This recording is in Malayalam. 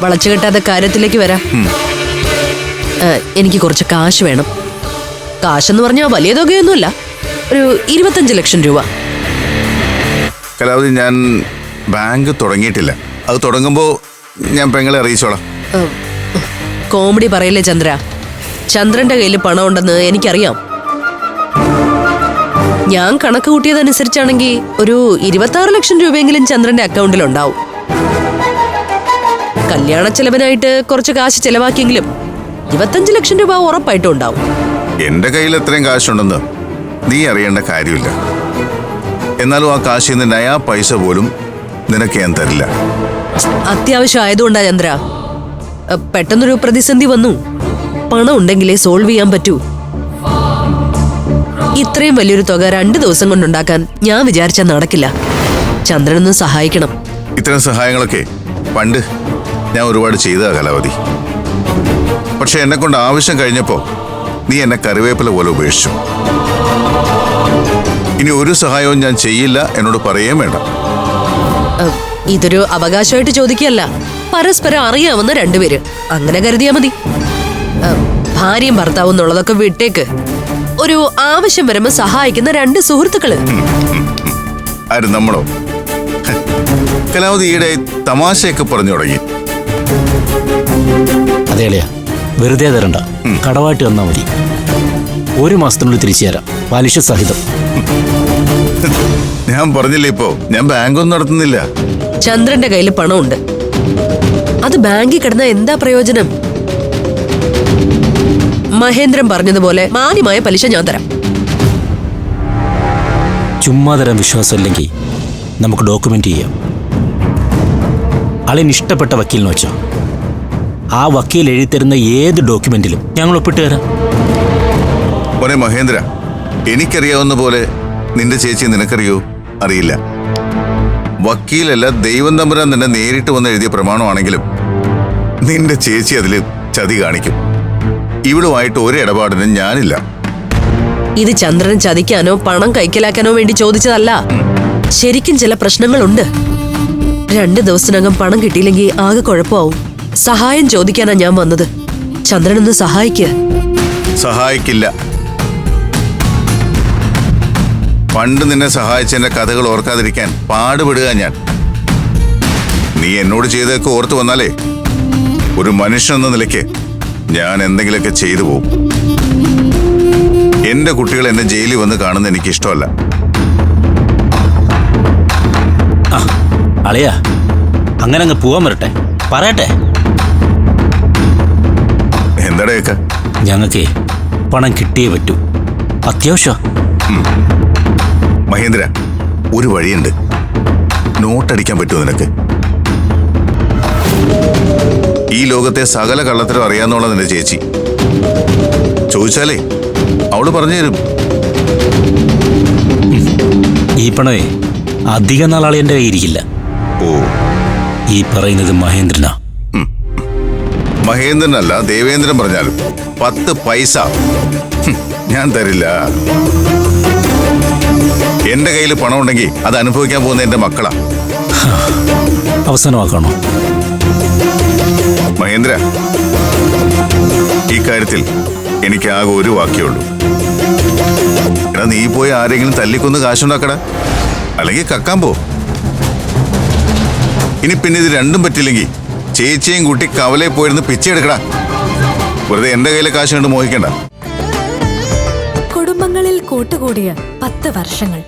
വളച്ചു കെട്ടാതെ കാര്യത്തിലേക്ക് വരാം. എനിക്ക് കുറച്ച് കാശ് വേണം. കാശെന്ന് പറഞ്ഞാൽ വലിയ തുകയൊന്നുമല്ല. ഒരു ഇരുപത്തഞ്ച് ലക്ഷം രൂപ. കലാവധി ഞാൻ ബാങ്ക് തുടങ്ങിയിട്ടില്ല. അത് തുടങ്ങുമ്പോൾ ഞാൻ പെങ്ങളെ അറിയിച്ചോളാം. കോമഡി പറയില്ലേ ചന്ദ്ര? ചന്ദ്രന്റെ കയ്യിൽ പണം ഉണ്ടെന്ന് എനിക്കറിയാം. ഞാൻ കണക്ക് കൂട്ടിയതനുസരിച്ചാണെങ്കിൽ ഒരു ഇരുപത്തി ആറ് ലക്ഷം രൂപയെങ്കിലും ചന്ദ്രന്റെ അക്കൗണ്ടിൽ ഉണ്ടാവും കല്യാണ ചെലവിനായിട്ട് കുറച്ച് കാശ് ചെലവാക്കിയെങ്കിലും ഇരുപത്തഞ്ച് ലക്ഷം രൂപ ഉറപ്പായിട്ടും ഉണ്ടാവും. എന്റെ കയ്യിൽ എത്രയും കാശുണ്ടെന്ന് നീ അറിയേണ്ട കാര്യമില്ല. എന്നാലും ആ കാശിൽ നിന്ന് നയാ പൈസ പോലും നിനക്ക് ഞാൻ തരില്ല. അത്യാവശ്യം ആയതുകൊണ്ടാ ചന്ദ്ര. പെട്ടെന്നൊരു പ്രതിസന്ധി വന്നു. പണം ഉണ്ടെങ്കിലേ സോൾവ് ചെയ്യാൻ പറ്റൂ. ഇത്രയും വലിയൊരു തുക രണ്ട് ദിവസം കൊണ്ടുണ്ടാക്കാൻ ഞാൻ വിചാരിച്ചാൽ നടക്കില്ല. ചന്ദ്രനൊന്ന് സഹായിക്കണം. ഇത്തരം സഹായങ്ങളൊക്കെ പണ്ട് ഞാൻ ഒരുപാട് ചെയ്തതാ കലാവതി. പക്ഷെ എന്നെ കൊണ്ട് ആവശ്യം കഴിഞ്ഞപ്പോൾ നീ എന്നെ കറിവേപ്പില പോലെ ഉപേക്ഷിച്ചു. ഇനി ഒരു സഹായവും ഞാൻ ചെയ്യില്ല എന്നോട് പറയുകയും വേണ്ട. ഇതൊരു അവകാശമായിട്ട് ചോദിക്കുകയല്ല. പരസ്പരം അറിയാവുന്ന രണ്ടുപേര്. അങ്ങനെ കരുതിയാ മതി. ഭാര്യയും ഭർത്താവും എന്നുള്ളതൊക്കെ വിട്ടേക്ക്. ഒരു ആവശ്യം വരുമ്പോ സഹായിക്കുന്ന രണ്ട് സുഹൃത്തുക്കൾ. നമ്മളോ? കലാവതി ഈയിടെ തമാശയൊക്കെ പറഞ്ഞു തുടങ്ങി. അതെ അളിയ. വെറുതെ തരണ്ട. കടവായിട്ട് തന്നാ മതി. ഒരു മാസത്തിനുള്ളിൽ തിരിച്ചു തരാം. പലിശ സഹിതം. ഞാൻ പറഞ്ഞില്ലേ ഇപ്പോ? ഞാൻ ബാങ്കൊന്നും നടത്തുന്നില്ല. ചന്ദ്രന്റെ കയ്യിൽ പണമുണ്ട്. അത് ബാങ്കിൽ കിടന്ന എന്താ പ്രയോജനം? മഹേന്ദ്രൻ പറഞ്ഞതുപോലെ മാന്യമായ പലിശ ഞാൻ തരാം. ചുമ്മാ തരാൻ വിശ്വാസമില്ലെങ്കിൽ നമുക്ക് ഡോക്യുമെന്റ് ചെയ്യാം. അളിന് ഇഷ്ടപ്പെട്ട വക്കീലിനെ വെച്ചോ. ആ വക്കീൽ എഴുതിത്തരുന്ന ഏത് ഡോക്യുമെന്റിലും ഞങ്ങൾ ഒപ്പിട്ട് തരാം. മഹേന്ദ്ര എനിക്കറിയാവുന്ന പോലെ നിന്റെ ചേച്ചി നിനക്കറിയോ? അറിയില്ല. വക്കീലല്ല ദൈവം തമ്പുരാൻ തന്നെ നേരിട്ട് വന്ന് എഴുതിയ പ്രമാണമാണെങ്കിലും നിന്റെ ചേച്ചി അതിൽ ചതി കാണിക്കും. ഇവളുമായിട്ട് ഒരു ഇടപാടിനും ഞാനില്ല. ഇത് ചന്ദ്രൻ ചതിക്കാനോ പണം കൈക്കലാക്കാനോ വേണ്ടി ചോദിച്ചതല്ല. ശരിക്കും ചില പ്രശ്നങ്ങളുണ്ട്. രണ്ട് ദിവസത്തിനകം പണം കിട്ടിയില്ലെങ്കിൽ ആകെ കുഴപ്പമാവും. സഹായം ചോദിക്കാനാ ഞാൻ വന്നത്. ചന്ദ്രനൊന്ന് സഹായിക്ക്. സഹായിക്കില്ല. പണ്ട് നിന്നെ സഹായിച്ചതിന്റെ കഥകൾ ഓർക്കാതിരിക്കാൻ പാടുപെടുക ഞാൻ. നീ എന്നോട് ചെയ്തതൊക്കെ ഓർത്തു വന്നാലേ ഒരു മനുഷ്യൻ എന്ന നിലയ്ക്ക് ഞാൻ എന്തെങ്കിലുമൊക്കെ ചെയ്തു പോകും എന്റെ കുട്ടികൾ എന്നെ ജയിലിൽ വന്ന് കാണുന്നത് എനിക്ക് ഇഷ്ടമല്ല ആ അളിയ അങ്ങനെ അങ്ങ് പോവാൻ വരട്ടെ. പറയട്ടെ. എന്താടേക്ക ഞങ്ങൾക്ക് പണം കിട്ടിയേ പറ്റൂ. അത്യാവശ്യം. മഹേന്ദ്ര ഒരു വഴിയുണ്ട്. നോട്ടടിക്കാൻ പറ്റുമോ നിനക്ക്? ഈ ലോകത്തെ സകല കള്ളത്തരം അറിയാന്നുള്ള നിന്റെ ചേച്ചി. ചോദിച്ചാലേ അവൾ പറഞ്ഞു തരും. ഈ പണമേ അധികം നാളാളി എന്റെ കയ്യിരിക്കില്ല ഓ ഈ പറയുന്നത് മഹേന്ദ്രനാ. മഹേന്ദ്രനല്ല ദേവേന്ദ്രൻ പറഞ്ഞാലും പത്ത് പൈസ. ഞാൻ തരില്ല. എന്റെ കയ്യിൽ പണം ഉണ്ടെങ്കിൽ അത് അനുഭവിക്കാൻ പോകുന്ന എന്റെ മക്കളാ. അവസാനമാക്കണോ? മഹേന്ദ്ര ഈ കാര്യത്തിൽ എനിക്ക് ആകെ ഒരു വാക്യുള്ളൂ എടാ നീ പോയി ആരെങ്കിലും തല്ലിക്കൊന്ന് കാശുണ്ടാക്കടാ. അല്ലെങ്കിൽ കക്കാൻ പോ. ഇനി പിന്നെ ഇത് രണ്ടും പറ്റില്ലെങ്കിൽ ചേച്ചിയും കൂട്ടി കവലയിൽ പോയിരുന്ന് പിച്ചെടുക്കടാ. വെറുതെ എന്റെ കയ്യിലെ കാശ് കണ്ട് മോഹിക്കണ്ട. കുടുംബങ്ങളിൽ കൂട്ടുകൂടിയ പത്ത് വർഷങ്ങൾ.